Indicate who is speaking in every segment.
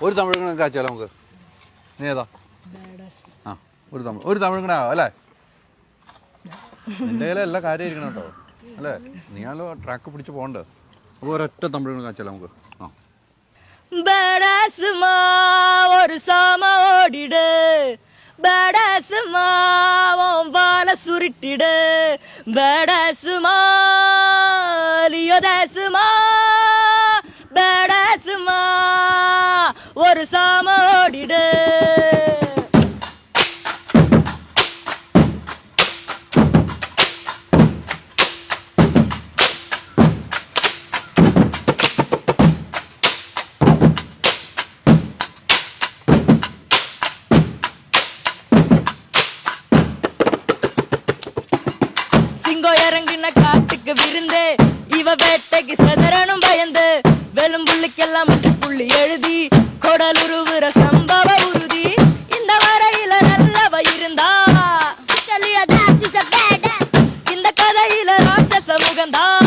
Speaker 1: ഒരു തമിഴ് കൂടെ കാച്ചാലോ നമുക്ക് നീ ഏതാ ആ ഒരു തമിഴ് ഒരു തമിഴ് കൂടെ ആവാം അല്ലേ നിന്റെ കയ്യിലെ എല്ലാ കാര്യം ഇരിക്കണം കേട്ടോ അല്ലേ നീയാണല്ലോ ട്രാക്ക് പിടിച്ച് പോകണ്ടേ അപ്പോൾ ഒരൊറ്റ തമിഴ് കൂടെ കാച്ചാലോ നമുക്ക് ആ
Speaker 2: பேடாசுமா ஒரு சாம ஓடிடு பேடாசுமா உன் பால சுருட்டிடு பேடாசுமா லியோதாசுமா ஒரு சாம ஓடிடு சிங்கம் இறங்கின காட்டுக்கு விருந்து. இவ வேட்டைக்கு செதறனும் பயந்து. வெளும்புள்ளிக்கெல்லாம் புள்ளி எழுதி கொடலுருவுற சம்பவ உறுதி. இந்த வரையில நல்லவ இருந்தா. இந்த கதையில ராட்சச முகந்தா.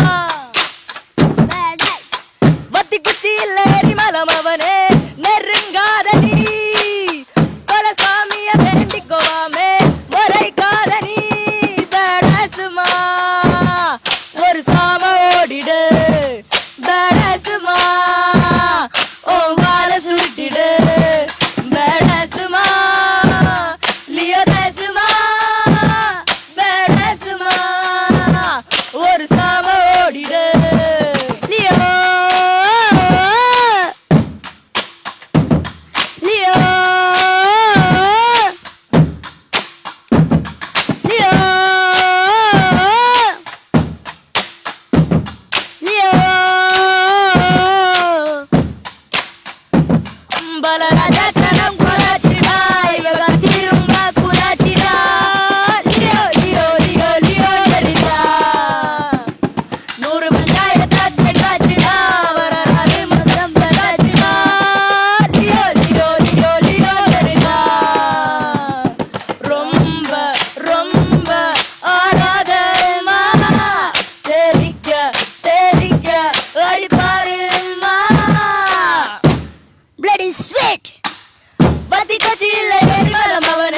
Speaker 2: sweet. Bati kachile, mama